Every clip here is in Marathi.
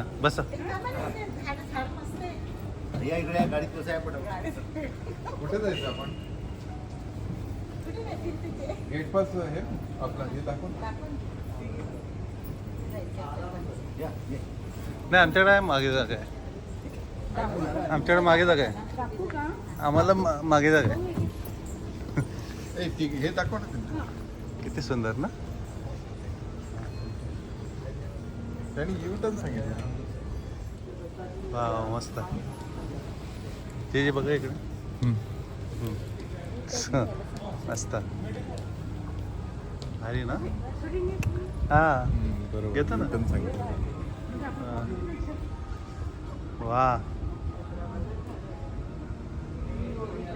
हां बसा. या इकडे या गाडीत कसं आहे कुठे जायचं आपण? गेट पास हे आपला हे दाखवून. नाही आमच्याकडे आहे मागे जागा आहे. आमच्याकडे मागे जागा आहे. आम्हाला मागे जागा आहे. हे दाखव ना. किती सुंदर ना. त्यांनी यू टर्न सांगितलं. वा वा, मस्त. ते जे बघा इकडे. मस्त. भारी ना? हा. बरोबर. येतं ना? सांगितलं हा. वा.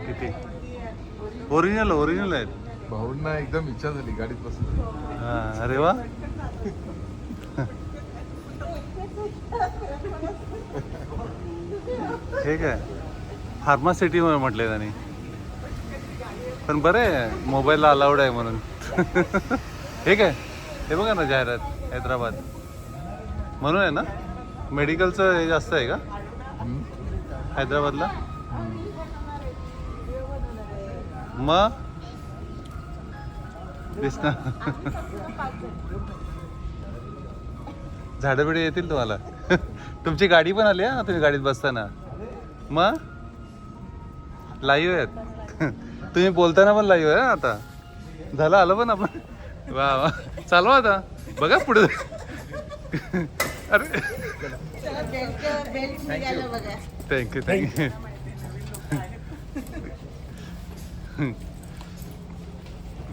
किती? ओरिजिनल ओरिजिनल आहेत. भाऊंना एकदम इच्छा झाली गाडीत बसून. हा अरे वा. हे काय फार्मासिटी म्हटले त्यांनी. पण बरं आहे मोबाईलला अलाउड आहे म्हणून. हे काय हे बघा ना जाहिरात हैदराबाद. म्हणून आहे ना मेडिकलचं हे जास्त आहे का? हैदराबादला? मग दिसणार झाडं बिडे येतील तुम्हाला. तुमची गाडी पण आली हा? तुम्ही गाडीत बसताना? मग? लाईव्ह आहेत. तुम्ही बोलताना पण लाईव्ह आहे आता. झालं आलं पण आपण. वा वा. चालवा आता. बघा पुढे. अरे. थँक्यू थँक्यू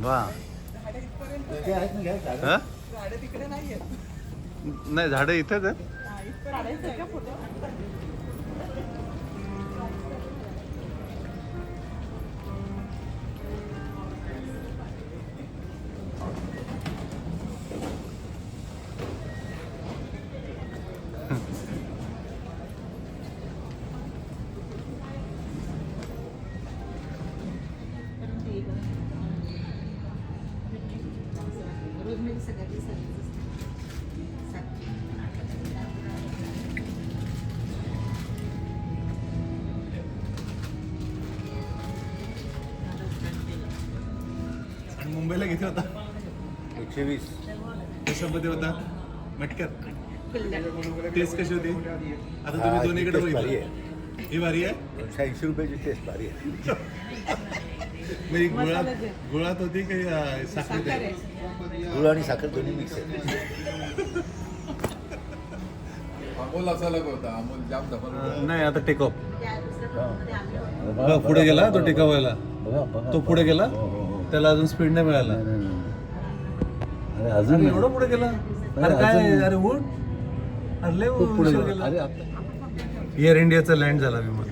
वा. नाही झाडं इथेच आहेत किती होता. एकशे वीस. कशामध्ये होता? मटक्यात. टेस्ट कशी होती? आता तुम्ही हा, दोन्हीकडे टेस्ट भारी बघितलं ही भारी आहे? एकशे ऐंशी रुपयाची टेस्ट भारी आहे. म्हणजे गुळात गुळात होती की अं, साखरेत आहे? गुळ आणि साखर दोन्ही मिक्स आहे. अमोल होता. अमोल जाम धमाल नाही आता टेक ऑफ बघा, पुढे गेला तो टेक व्हायला. बघा, बघा, तो पुढे गेला? हो, हो. त्याला अजून स्पीड नाही मिळाला. नाही, नाही, नाही. अरे अजून अरे नाही. एवढं पुढे गेला? अरे काय अजून- अरे उठ. अरे लय खूप पुढे उशीर गेला. गेला. अरे आता. एअर इंडियाचा लँड झाला विमान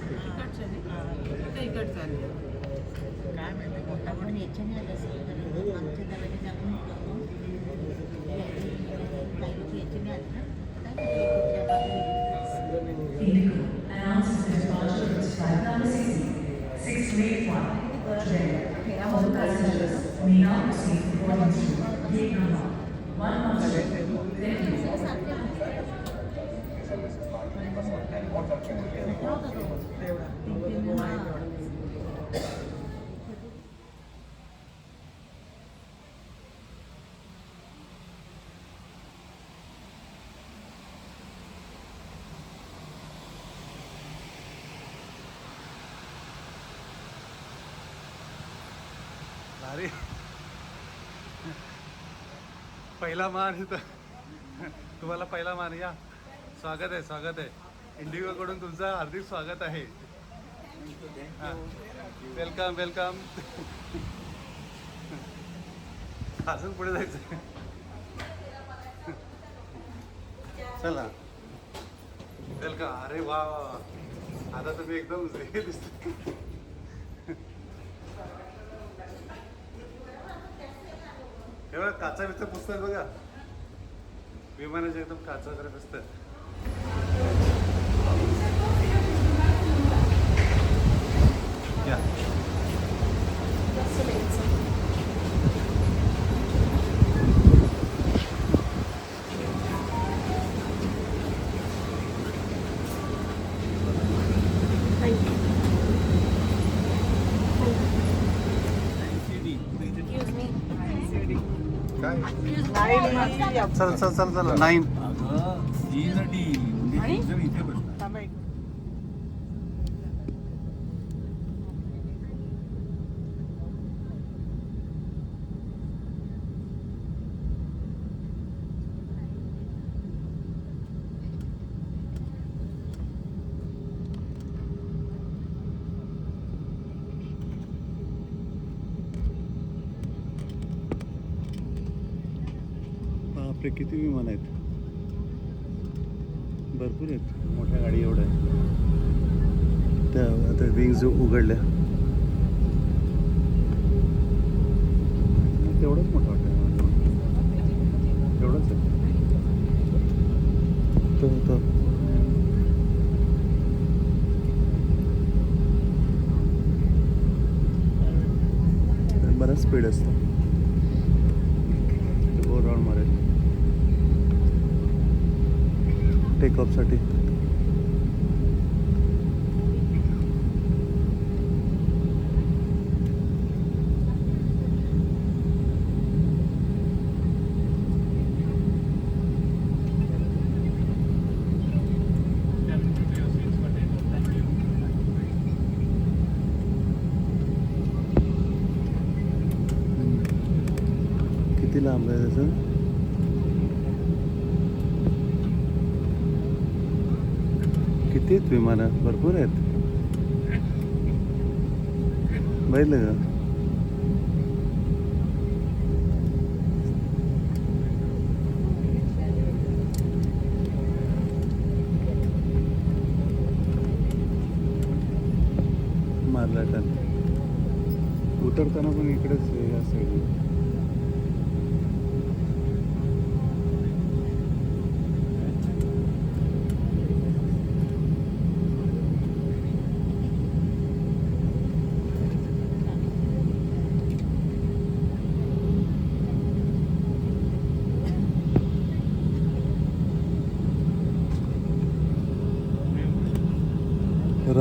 judges may not receive according to day number one motion. Thank you. पहिला मान इथं. तुम्हाला पहिला मान या. स्वागत आहे स्वागत आहे. इंडिगो कडून तुमचं हार्दिक स्वागत आहे. Welcome welcome. अजून पुढे जायचं. चला. वेलकम. अरे वा वा आता तुम्ही एकदम दिसत. एवढं काचा बिचा पुस्तक बघा. विमानाचे एकदम काचा वगैरे पुस्तक या. चल चल चल चल. नाईन नटी म्हणजे इथे किती विमान आहेत? भरपूर आहेत. मोठ्या गाडी एवढ्या आहेत. त्या आता विंग्स उघडल्या तेवढंच मोठं वाटतं तेवढंच आहे तो तो बराच स्पीड असतो गो राऊंड मारेल टेक ऑफसाठी किती लांब आहे त्याचं किती आहेत विमानं भरपूर आहेत बघितलं का मारला टन उतरताना पण इकडेच या साईड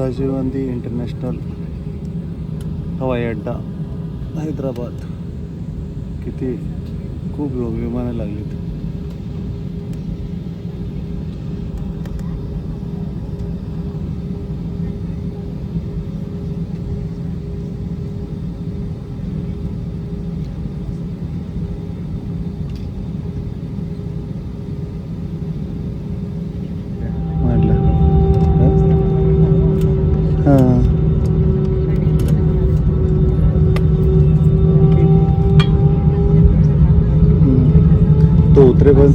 राजीव गांधी इंटरनॅशनल हवाई अड्डा हैदराबाद. किती खूप लोक विमानं लागलीत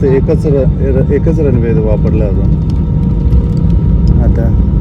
तो एकच र- एकच रनवे वापरला अजून. आता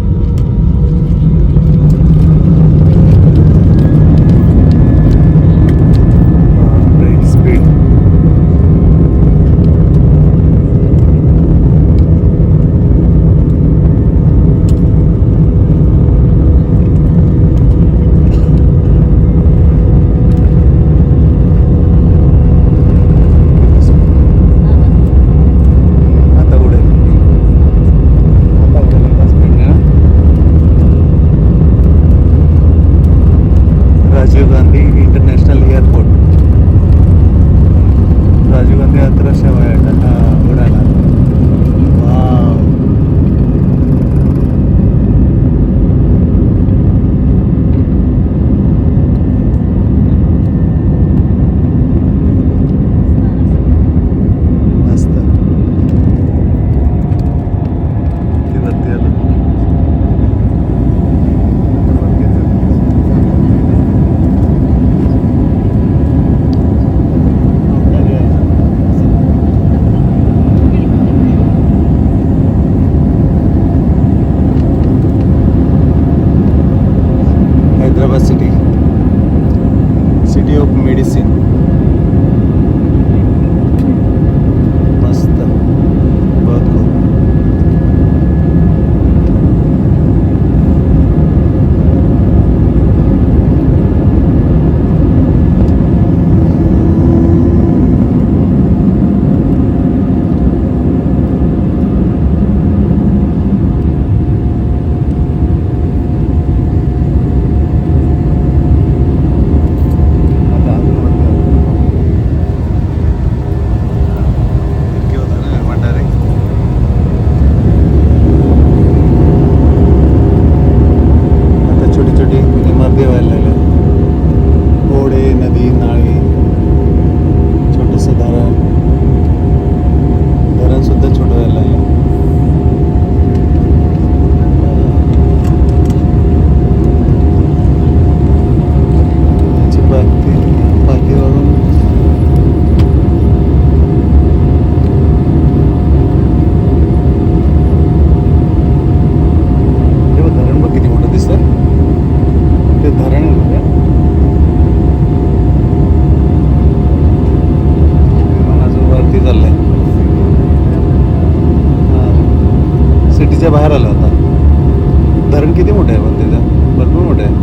मोठं आहे पण तिथं. भरपूर मोठं आहे.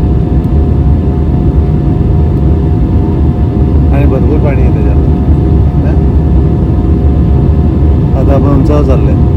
आणि भरपूर पाणी आहे त्याच्यात. आता आपण उंचावर चाललंय.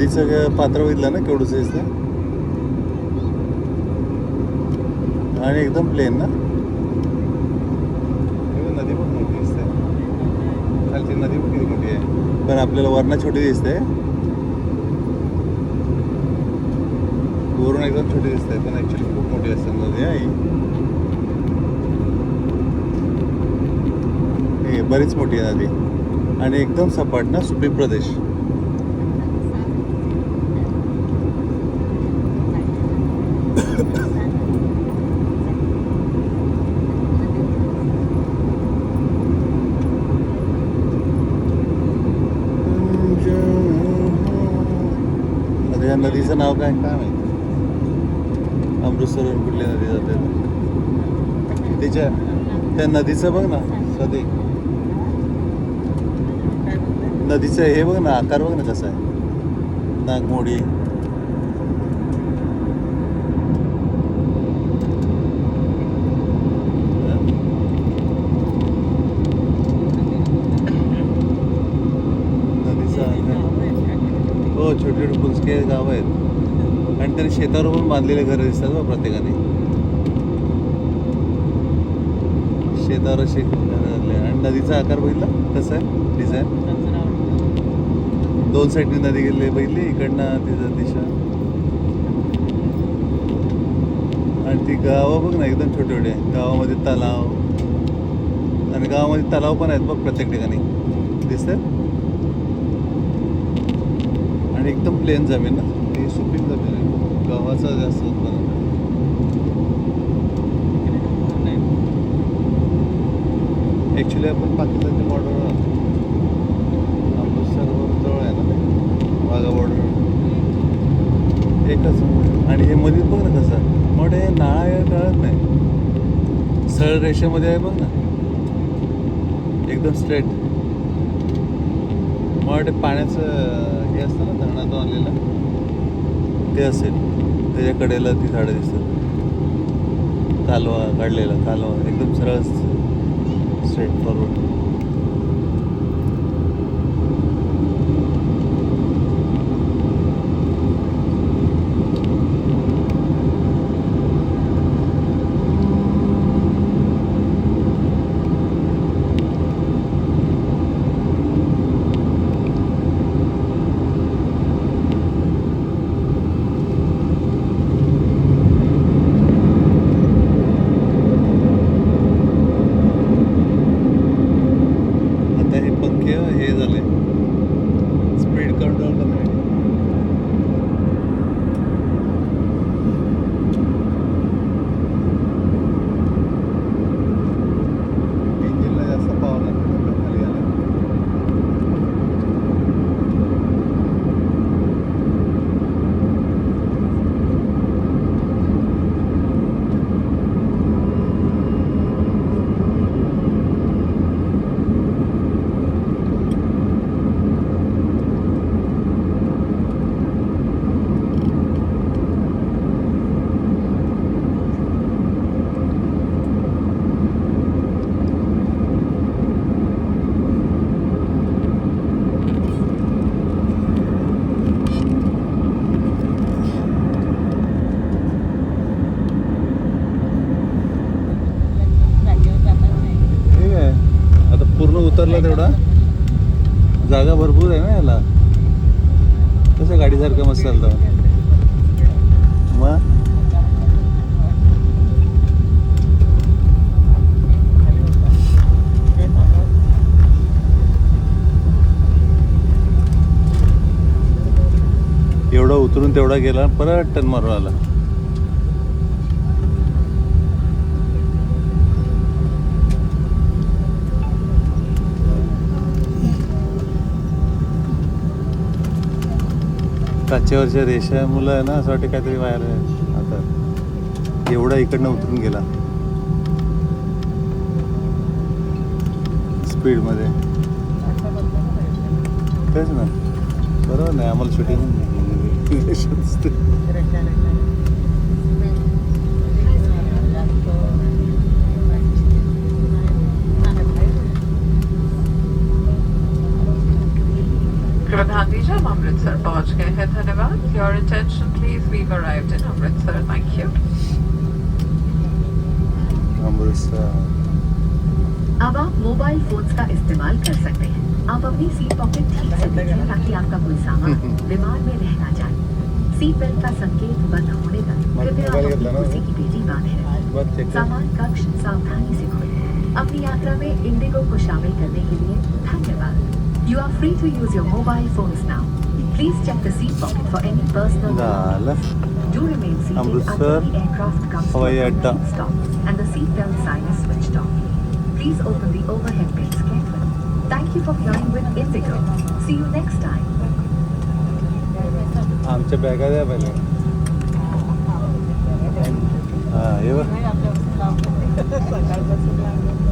नदीचं पात्र बघितलं ना केवढंच दिसतं आणि एकदम प्लेन ना? नदी पण मोठी दिसते. खालची नदी पण किती मोठी आहे. पण आपल्याला वरनं छोटी दिसते. वरून एकदम छोटी दिसते पण ऍक्च्युली खूप मोठी असते नदी. आहे ही. बरीच मोठी आहे नदी. आणि एकदम सपाट ना सुपीक प्रदेश आता या नदीचं नाव काय? काय माहिती? अमृतसरवरून कुठली नदी जाते त्याच्या त्या नदीचं बघ ना सदी. नदीचं हे बघ ना आकार बघ ना कसा आहे नागमोडी नदीचा आकार छोटे छोटे पुंजके गाव आहेत. आणि तरी शेतावर पण बांधलेले घरं दिसतात बघ प्रत्येकाने. शेतावर असे आणि नदीचा आकार बघितला? कसं आहे? डिझाईन दोन साईडने नदी गेली बघितली इकडनं तिचा दिशा. आणि ती गावं बघ ना एकदम छोटे छोटे गावामध्ये तलाव. आणि गावामध्ये तलाव पण आहेत बघ प्रत्येक ठिकाणी. दिसतंय? आणि एकदम प्लेन जमीन ना. ते सुपीक जमीन आहे. गव्हाचा जास्त उत्पन्न ॲक्च्युली आपण पाकिस्तानच्या बॉर्डरवर आहोत. अमृतसरवर जवळ आहे ना. ते वाघा बॉर्डर एकच आणि हे मधीत बघ ना कसं मोठे हे नाळा कळत नाही. सरळ रेषेमध्ये आहे बघ ना. एकदम स्ट्रेट मला वाटते पाण्याचं हे असतं ना धरणातून आलेलं. ते असेल. त्याच्या कडेला ती झाडं दिसतात. कालवा काढलेला कालवा. एकदम सरळ स्ट्रेट फॉरवर्ड आता हे पंखे हे झाले स्पीड कंट्रोल करण्यासाठी इंजिनला जास्त पॉवर लागतो खाली आलं ठीक आहे आता पूर्ण तेवढा. जागा भरपूर आहे ना याला. कसं गाडीसारखं मस्त चालतं. मग? एवढा उतरून तेवढा गेला परत टन मारून आला. काचेवरच्या रेषा मुलं आहे ना असं वाटतं काहीतरी बाहेर आहे. आता एवढा इकडनं उतरून गेला. स्पीडमध्ये. तेच ना. बरोबर नाही आम्हाला शूटिंग धन्यवाद your attention please we arrived in Amritsar thank you Amritsar अब आप मोबाइल फोन्स का इस्तेमाल कर सकते हैं। आप अपनी सीट पॉकेट ठीक से दीजिए ताकि आपका कोई सामान विमान में रह ना जाए। सीट बेल्ट का संकेत बंद होने तक कृपया आप अपनी कुर्सी की पेटी बांधे रखें सामान कक्ष सावधानी से खोलें। अपनी यात्रा में इंडिगो को शामिल करने के लिए धन्यवाद। You are free to use your mobile phones now Please check the seat pocket for any personal झालं Do remain seated Amritsar until the aircraft comes to हवाई a अड्डा. complete stop and the seatbelt sign is switched off. Please open the overhead bins carefully. Thank you for flying with Indigo. See you next time. आमच्या बॅगा द्या पहिले हा हे बघ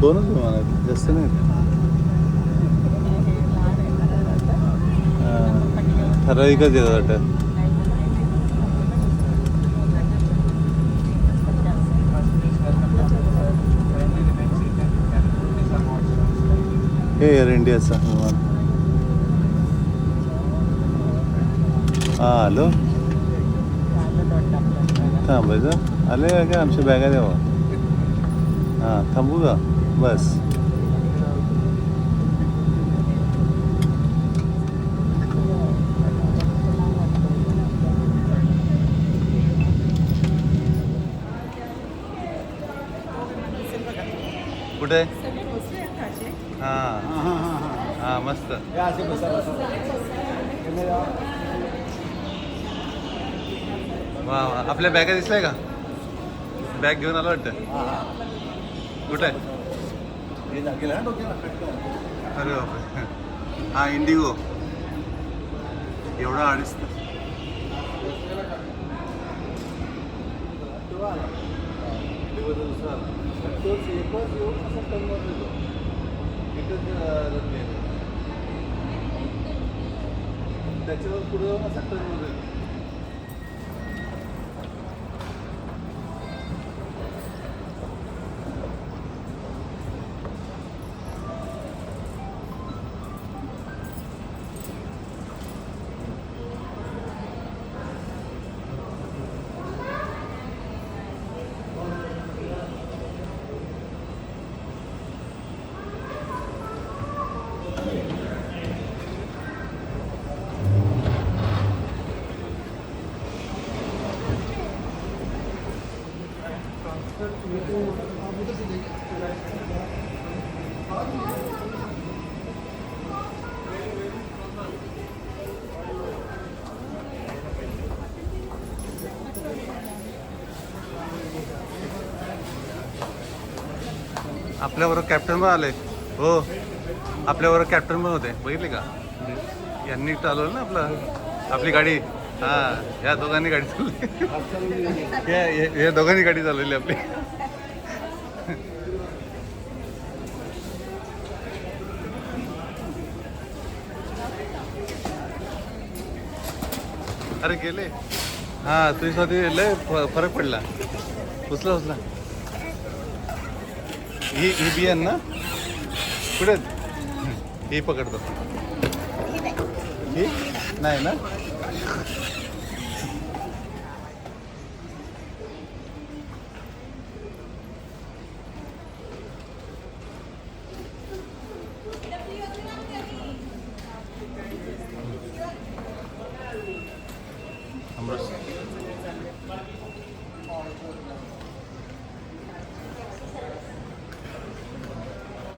दोनच विमान आहेत. जास्त नाही ठराविकच येतात वाटतं. हे एअर इंडियाचा विमान. हा हॅलो थांबायचं आले का? आमच्या बॅगा द्यावा. हां थांबू का? बस कुठे? हां. हां मस्त. वा वा. आपल्या बॅगा दिसल्या का? बॅग घेऊन आलं वाटतं? कुठे? अरे बापरे हा इंडिगो एवढा अडीच इंडिगोचा दुसरा आला. पण तोच एकच येऊन असा टर्नवर येतो. एकच अं, रद्द आहे. त्याच्यावर पुढे जाऊन असा आपल्याबरोबर कॅप्टन पण आले. हो. आपल्याबरोबर कॅप्टन पण होते. बघितले का? यांनी चालवलं ना आपलं? आपली गाडी. हा या दोघांनी गाडी चालवली. या या- या दोघांनी गाडी चालवली आपली. अरे गेले. हा तुझी लय फ- फरक पडला. उचला उचला ही ही बियाण ना? कुठे? ही पकडतो. ही? नाही ना?